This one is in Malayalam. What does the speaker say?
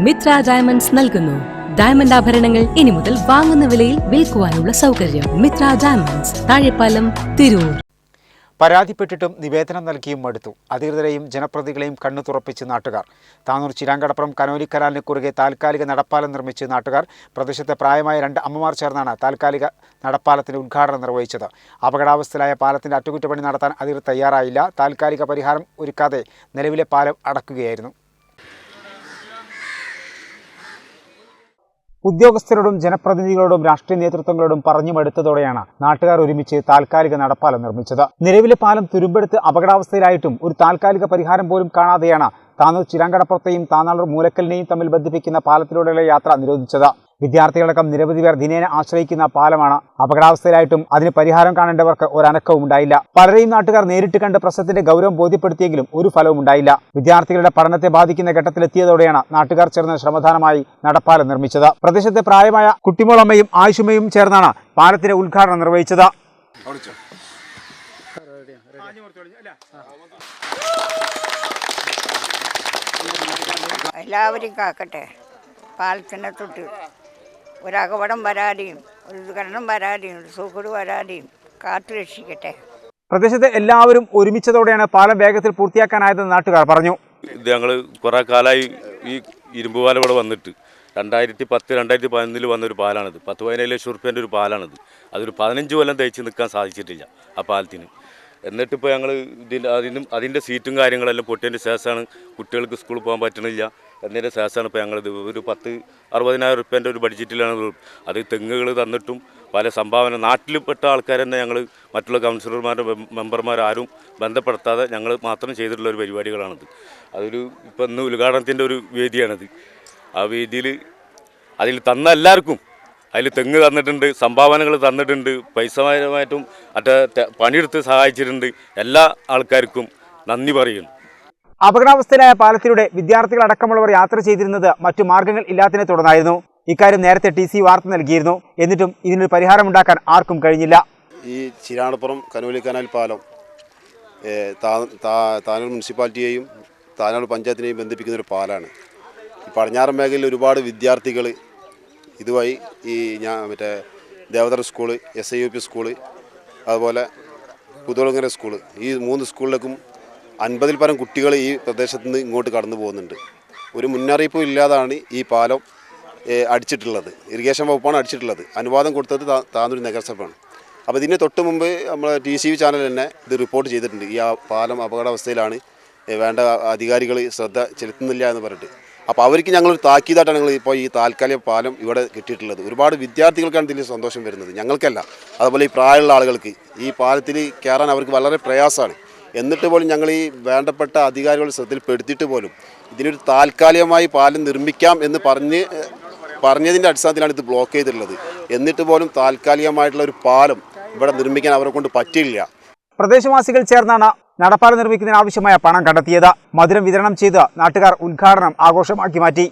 മിത്ര ഡയമണ്ട്സ് നൽകുന്നു. ഡയമണ്ട് ആഭരണങ്ങൾ ഇനി മുതൽ വാങ്ങുന്ന വിലയിൽ വിൽക്കുവാനുള്ള സൗകര്യം മിത്ര ഡയമണ്ട്സ് താഴെപ്പാലം തിരൂർ. പരാതിപ്പെട്ടിട്ടും നിവേദനം നൽകിയും മടുത്തു. അധികൃതരെയും ജനപ്രതികളെയും കണ്ണു തുറപ്പിച്ച് നാട്ടുകാർ. താനൂർ ചിരാങ്കടപ്പുറം കനോലിക്കനാലിന് കുറുകെ താൽക്കാലിക നടപ്പാലം നിർമ്മിച്ച് നാട്ടുകാർ. പ്രദേശത്തെ പ്രായമായ രണ്ട് അമ്മമാർ ചേർന്നാണ് താൽക്കാലിക നടപ്പാലത്തിന് ഉദ്ഘാടനം നിർവഹിച്ചത്. അപകടാവസ്ഥയിലായ പാലത്തിന്റെ അറ്റകുറ്റപ്പണി നടത്താൻ അധികൃതർ തയ്യാറായില്ല. താൽക്കാലിക പരിഹാരം ഒരുക്കാതെ നിലവിലെ പാലം അടക്കുകയായിരുന്നു. ഉദ്യോഗസ്ഥരോടും ജനപ്രതിനിധികളോടും രാഷ്ട്രീയ നേതൃത്വങ്ങളോടും പറഞ്ഞു മടുത്തതോടെയാണ് നാട്ടുകാർ ഒരുമിച്ച് താൽക്കാലിക നടപ്പാലം നിർമ്മിച്ചത്. നിലവിലെ പാലം തുരുമ്പെടുത്ത് അപകടാവസ്ഥയിലായിട്ടും ഒരു താൽക്കാലിക പരിഹാരം പോലും കാണാതെയാണ് താനൂർ ചിരാങ്കടപ്പുറത്തെയും താനാളൂർ മൂലക്കലിനെയും തമ്മിൽ ബന്ധിപ്പിക്കുന്ന പാലത്തിലൂടെയുള്ള യാത്ര നിരോധിച്ചത്. വിദ്യാർത്ഥികളടക്കം നിരവധി പേർ ദിനേന ആശ്രയിക്കുന്ന പാലമാണ്. അപകടാവസ്ഥയിലായിട്ടും അതിന് പരിഹാരം കാണേണ്ടവർക്ക് ഒരനക്കവും ഉണ്ടായില്ല. പലരെയും നാട്ടുകാർ നേരിട്ട് കണ്ട് പ്രശ്നത്തിന്റെ ഗൗരവം ബോധ്യപ്പെടുത്തിയെങ്കിലും ഒരു ഫലവും ഉണ്ടായില്ല. വിദ്യാർത്ഥികളുടെ പഠനത്തെ ബാധിക്കുന്ന ഘട്ടത്തിലെത്തിയതോടെയാണ് നാട്ടുകാർ ചേർന്ന് ശ്രമദാനമായി നടപ്പാലം നിർമ്മിച്ചത്. പ്രദേശത്തെ പ്രായമായ കുട്ടിമോളമ്മയും ആയുഷുമയും ചേർന്നാണ് പാലത്തിന്റെ ഉദ്ഘാടനം നിർവഹിച്ചത്. എല്ലാവരും കാക്കട്ടെ. പാലത്തിനെ തൊട്ട് ഒരകപടം വരാതെയും ഒരു ദുഃഖരണം വരാതെയും ഒരു സൂക്കട് വരാതെയും കാത്തു രക്ഷിക്കട്ടെ. പ്രദേശത്തെ എല്ലാവരും ഒരുമിച്ചതോടെയാണ് പാലം വേഗത്തിൽ പൂർത്തിയാക്കാനായതെന്ന് നാട്ടുകാർ പറഞ്ഞു. ഇത് ഞങ്ങൾ കുറേ കാലമായി ഈ ഇരുമ്പ് പാലം ഇവിടെ വന്നിട്ട്. രണ്ടായിരത്തി പത്ത് രണ്ടായിരത്തി പതിനൊന്നിൽ വന്നൊരു പാലാണിത്. പത്ത് പതിനേഴ് ലക്ഷം റുപ്യേന്റെ ഒരു പാലാണിത്. അതൊരു പതിനഞ്ച് കൊല്ലം തയ്ച്ച് നിൽക്കാൻ സാധിച്ചിട്ടില്ല ആ പാലത്തിന്. എന്നിട്ടിപ്പോൾ ഞങ്ങൾ ഇതിന്റെ അതിനും അതിന്റെ സീറ്റും കാര്യങ്ങളെല്ലാം പൊട്ടിയതിന്റെ ശേഷമാണ് കുട്ടികൾക്ക് സ്കൂളിൽ പോകാൻ പറ്റണില്ല. എന്നതിന്റെ ശേഷമാണ് ഇപ്പോൾ ഞങ്ങളിത് ഒരു പത്ത് അറുപതിനായിരം റുപ്യേന്റെ ഒരു ബഡ്ജറ്റിലാണ് അത് തെങ്ങുകൾ തന്നിട്ടും പല സംഭാവന നാട്ടിൽപ്പെട്ട ആൾക്കാർ തന്നെ ഞങ്ങൾ മറ്റുള്ള കൗൺസിലർമാരും മെമ്പർമാരാരും ബന്ധപ്പെടുത്താതെ ഞങ്ങൾ മാത്രം ചെയ്തിട്ടുള്ള ഒരു പരിപാടികളാണിത്. അതൊരു ഇപ്പം ഇന്ന് ഉദ്ഘാടനത്തിന്റെ ഒരു വേദിയാണിത്. ആ വേദിയിൽ അതിൽ തന്ന എല്ലാവർക്കും അതിൽ തെങ്ങ് തന്നിട്ടുണ്ട് സംഭാവനകൾ തന്നിട്ടുണ്ട് പൈസമായിട്ടും മറ്റേ പണിയെടുത്ത് സഹായിച്ചിട്ടുണ്ട് എല്ലാ ആൾക്കാർക്കും നന്ദി പറയുന്നു. അപകടാവസ്ഥയിലായ പാലത്തിലൂടെ വിദ്യാർത്ഥികളടക്കമുള്ളവർ യാത്ര ചെയ്തിരുന്നത് മറ്റു മാർഗങ്ങൾ ഇല്ലാത്തതിനെ തുടർന്നായിരുന്നു. ഇക്കാര്യം നേരത്തെ ടി സി വാർത്ത നൽകിയിരുന്നു. എന്നിട്ടും ഇതിനൊരു പരിഹാരമുണ്ടാക്കാൻ ആർക്കും കഴിഞ്ഞില്ല. ഈ ചിരാണപ്പുറം കനോലിക്കനാൽ കനാൽ പാലം താനൂർ മുനിസിപ്പാലിറ്റിയെയും താനൂർ പഞ്ചായത്തിനെയും ബന്ധിപ്പിക്കുന്ന ഒരു പാലാണ്. പടിഞ്ഞാറൻ മേഖലയിൽ ഒരുപാട് വിദ്യാർത്ഥികൾ ഇതുവഴി ഈ ഞാൻ മറ്റേ Devathar school S I U P school അതുപോലെ പുതുവളങ്ങര സ്കൂൾ ഈ മൂന്ന് സ്കൂളിലേക്കും അൻപതിൽ പരം കുട്ടികൾ ഈ പ്രദേശത്ത് നിന്ന് ഇങ്ങോട്ട് കടന്നു പോകുന്നുണ്ട്. ഒരു മുന്നറിയിപ്പും ഇല്ലാതാണ് ഈ പാലം അടിച്ചിട്ടുള്ളത്. ഇറിഗേഷൻ വകുപ്പാണ് അടിച്ചിട്ടുള്ളത്. അനുവാദം കൊടുത്തത് താനൂർ നഗരസഭയാണ്. അപ്പോൾ ഇതിന് തൊട്ട് മുമ്പ് നമ്മൾ ടി സി വി ചാനൽ തന്നെ ഇത് റിപ്പോർട്ട് ചെയ്തിട്ടുണ്ട്. ഈ ആ പാലം അപകടാവസ്ഥയിലാണ് വേണ്ട അധികാരികൾ ശ്രദ്ധ ചെലുത്തുന്നില്ല എന്ന് പറഞ്ഞിട്ട്. അപ്പോൾ അവർക്ക് ഞങ്ങളൊരു താക്കീതായിട്ടാണ് ഞങ്ങൾ ഇപ്പോൾ ഈ താൽക്കാലിക പാലം ഇവിടെ കിട്ടിയിട്ടുള്ളത്. ഒരുപാട് വിദ്യാർത്ഥികൾക്കാണ് ഇതിൽ സന്തോഷം വരുന്നത്. ഞങ്ങൾക്കല്ല അതുപോലെ ഈ പ്രായമുള്ള ആളുകൾക്ക് ഈ പാലത്തിൽ കയറാൻ അവർക്ക് വളരെ പ്രയാസമാണ്. എന്നിട്ട് പോലും ഞങ്ങൾ ഈ വേണ്ടപ്പെട്ട അധികാരികളുടെ ശ്രദ്ധയിൽപ്പെടുത്തിയിട്ട് പോലും ഇതിനൊരു താൽക്കാലികമായി പാലം നിർമ്മിക്കാം എന്ന് പറഞ്ഞ് പറഞ്ഞതിന്റെ അടിസ്ഥാനത്തിലാണ് ഇത് ബ്ലോക്ക് ചെയ്തിട്ടുള്ളത്. എന്നിട്ട് പോലും താൽക്കാലികമായിട്ടുള്ള ഒരു പാലം ഇവിടെ നിർമ്മിക്കാൻ അവരെ കൊണ്ട് പറ്റില്ല പ്രദേശവാസികൾ ചേർന്നാണ് നടപ്പാലം നിർമ്മിക്കുന്നതിന് ആവശ്യമായ പണം കണ്ടെത്തിയത്. മധുരം വിതരണം ചെയ്ത് നാട്ടുകാർ ഉദ്ഘാടനം ആഘോഷമാക്കി മാറ്റി.